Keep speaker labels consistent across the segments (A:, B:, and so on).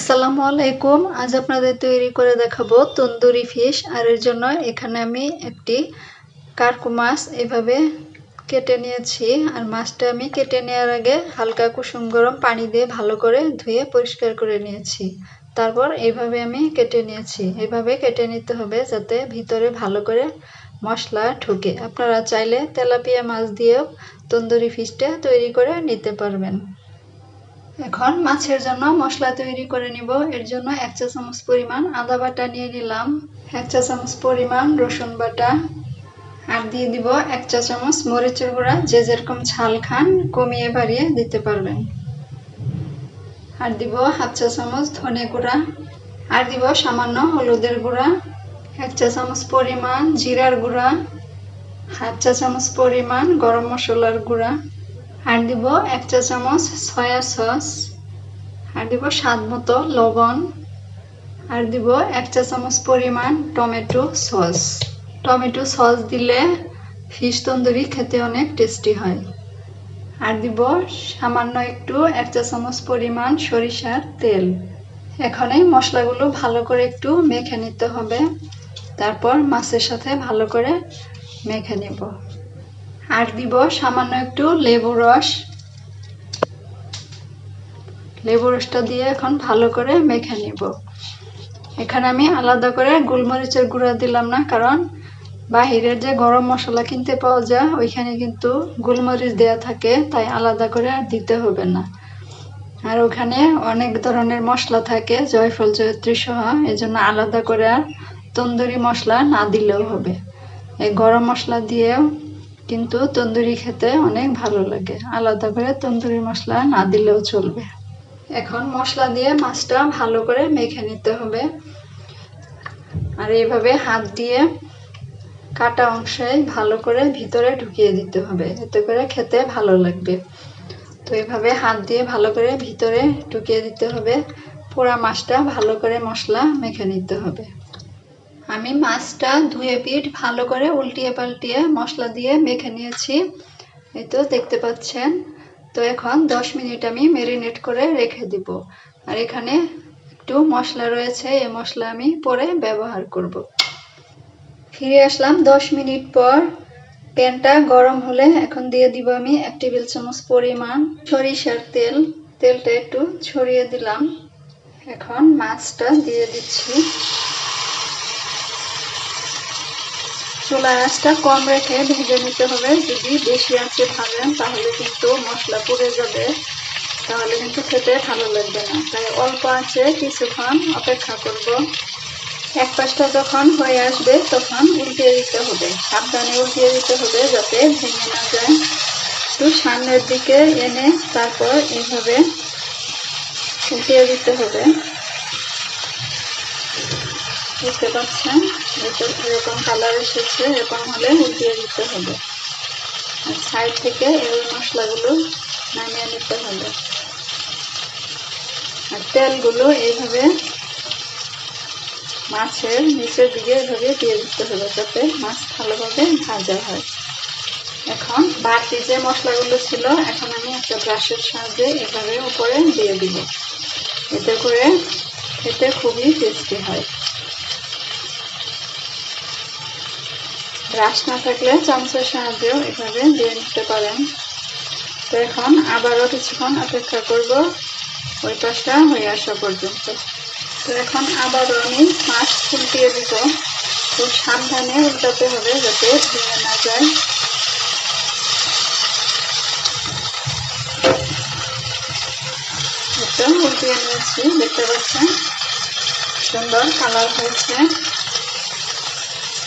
A: আসসালামু আলাইকুম। আজ আপনাদের তৈরি করে দেখাবো তন্দুরি ফিশ। আর এর জন্য এখানে আমি একটি কার্কু মাছ এভাবে কেটে নিয়েছি। আর মাছটা আমি কেটে নেওয়ার আগে হালকা কুসুম গরম পানি দিয়ে ভালো করে ধুয়ে পরিষ্কার করে নিয়েছি। তারপর এইভাবে আমি কেটে নিয়েছি। এভাবে কেটে নিতে হবে যাতে ভিতরে ভালো করে মশলা ঢুকে। আপনারা চাইলে তেলাপিয়া মাছ দিয়েও তন্দুরি ফিশটা তৈরি করে নিতে পারবেন। এখন মাছের জন্য মশলা তৈরি করে নিব। এর জন্য এক চা চামচ পরিমাণ আদা বাটা নিয়ে নিলাম। এক চা চামচ পরিমাণ রসুন বাটা। আর দিয়ে দিব এক চা চামচ মরিচের গুঁড়া। যে যেরকম ঝাল খান, কমিয়ে বাড়িয়ে দিতে পারবেন। আর দিব হাফ চা চামচ ধনে গুঁড়া। আর দিব সামান্য হলুদের গুঁড়া। এক চা চামচ পরিমাণ জিরার গুঁড়া। হাফ চা চামচ পরিমাণ গরম মশলার গুঁড়া। আর দিব এক চা চামচ সয়া সস আর দিব স্বাদ মতো লবণ আর দিব এক চা চামচ পরিমাণ টমেটো সস। টমেটো সস দিলে ফিশ তন্দুরি খেতে অনেক টেস্টি হয়। আর দিব সামান্য একটু এক চা চামচ পরিমাণ সরিষার তেল। এখন এই মশলাগুলো ভালো করে একটু মেখে নিতে হবে। তারপর মাছের সাথে ভালো করে মেখে নেব। আর দিব সামান্য একটু লেবু রস। লেবু রসটা দিয়ে এখন ভালো করে মেখে নিব। এখানে আমি আলাদা করে গোলমরিচের গুঁড়া দিলাম না, কারণ বাহিরের যে গরম মশলা কিনতে পাওয়া যায়, ওইখানে কিন্তু গোলমরিচ দেয়া থাকে, তাই আলাদা করে আর দিতে হবে না। আর ওখানে অনেক ধরনের মশলা থাকে, জয়ফল, জয়ত্রী সহ এই জন্য আলাদা করে আর তন্দুরি মশলা না দিলেও হবে। এই গরম মশলা দিয়েও কিন্তু তন্দুরি খেতে অনেক ভালো লাগে। আলাদা করে তন্দুরি মশলা না দিলেও চলবে। এখন মশলা দিয়ে মাছটা ভালো করে মেখে নিতে হবে। আর এইভাবে হাত দিয়ে কাটা অংশে ভালো করে ভিতরে ঢুকিয়ে দিতে হবে। এতে করে খেতে ভালো লাগবে। তো এইভাবে হাত দিয়ে ভালো করে ভিতরে ঢুকিয়ে দিতে হবে। পোড়া মাছটা ভালো করে মশলা মেখে নিতে হবে। আমি মাছটা ধুয়ে পিঠ ভালো করে উল্টিয়ে পাল্টিয়ে মশলা দিয়ে মেখে নিয়েছি। এই তো দেখতে পাচ্ছেন। তো এখন দশ মিনিট আমি মেরিনেট করে রেখে দিব। আর এখানে একটু মশলা রয়েছে, এই মশলা আমি পরে ব্যবহার করব। ফিরে আসলাম দশ মিনিট পর। প্যানটা গরম হলে এখন দিয়ে দিব আমি এক টেবিল চামচ পরিমাণ সরিষার তেল। তেলটা একটু ছড়িয়ে দিলাম। এখন মাছটা দিয়ে দিচ্ছি। চুলার আঁচটা কম রেখে ভেজে নিতে হবে। যদি বেশি আঁচে ভাজেন, তাহলে কিন্তু মশলা পুড়ে যাবে। তাহলে কিন্তু খেতে ভালো লাগবে না। তাই অল্প আঁচে কিছুক্ষণ অপেক্ষা করব। এক পাশটা যখন হয়ে আসবে, তখন উল্টিয়ে দিতে হবে। সাবধানে উল্টিয়ে দিতে হবে যাতে ভেঙে না যায়। একটু সামনের দিকে এনে তারপর এইভাবে উল্টিয়ে দিতে হবে। বুঝতে পারছেন এরকম কালার এসেছে, এরকম হলে উল্টিয়ে দিতে হবে। আর সাইড থেকে এই মশলাগুলো নামিয়ে নিতে হবে। আর তেলগুলো এইভাবে মাছের নিচের দিকে এভাবে দিয়ে দিতে হবে যাতে মাছ ভালোভাবে ভাজা হয়। এখন বাড়তি যে মশলাগুলো ছিল, এখন আমি একটা ব্রাশের সাহায্যে এভাবে উপরে দিয়ে দিব। এতে করে খেতে খুবই টেস্টি হয়। ব্রাশ না থাকলে চামচের সাহায্যেও এভাবে দিয়ে নিতে পারেন। তো এখন আবারও কিছুক্ষণ অপেক্ষা করব, ওই পাশটা হয়ে আসা পর্যন্ত। তো এখন আবারও আমি মাছ উল্টিয়ে দিব। খুব সাবধানে উল্টাতে হবে যাতে ভেঙে না যায়। উল্টিয়ে নিয়েছি, দেখতে পাচ্ছেন? সুন্দর কালার হয়েছে।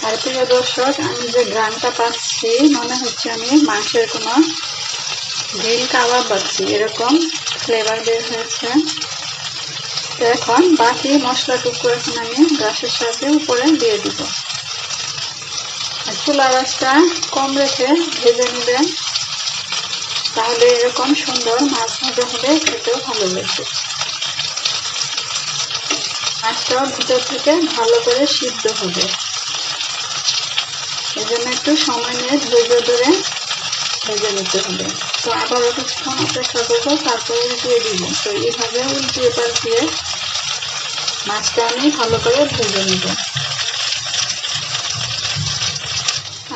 A: আর প্রিয় দর্শক আমি যে গ্রানটা পাচ্ছি, মনে হচ্ছে আমি মাংসের কোনো গ্রিল কাবাব পাচ্ছি। এরকম ফ্লেভার বের হয়েছে। তো এখন বাকি মশলাটুকু এখন আমি গ্যাসের সাথে উপরে দিয়ে দিব। চুলা গাছটা কম রেখে ভেজে নেবেন। তাহলে এরকম সুন্দর মাছ ভাজা হলে খেতেও ভালো লাগবে। মাছটাও ভিতর থেকে ভালো করে সিদ্ধ হবে। এই জন্য একটু সময় নিয়ে ধৈর্য ধরে ভেজে নিতে হবে। তো আবার কিছুক্ষণ অপেক্ষা করব, তারপরে উল্টিয়ে দিব। তো এইভাবে উল্টিয়ে পাল্টিয়ে মাছটা আমি ভালো করে ভেজে নেব।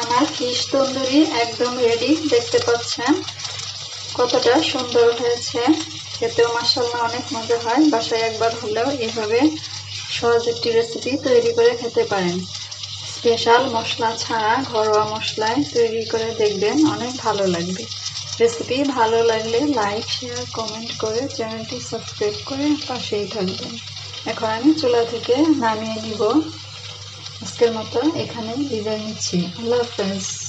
A: আমার ফিশ তন্দুরি একদম রেডি দেখতে পাচ্ছেন? কতটা সুন্দর হয়েছে। খেতেও মাসাল্লাহ অনেক মজা হয়। বাসায় একবার হলেও এভাবে সহজ একটি রেসিপি তৈরি করে খেতে পারেন। স্পেশাল মশলা ছাড়া ঘরোয়া মশলায় তৈরি করে দেখবেন অনেক ভালো লাগবে। রেসিপি ভালো লাগলে লাইক, শেয়ার, কমেন্ট করে চ্যানেলটি সাবস্ক্রাইব করে পাশেই থাকবেন। এখন আমি চুলা থেকে নামিয়ে নিব। আজকের মতো এখানে বিদায় নিচ্ছি। আল্লাহ হাফেজ।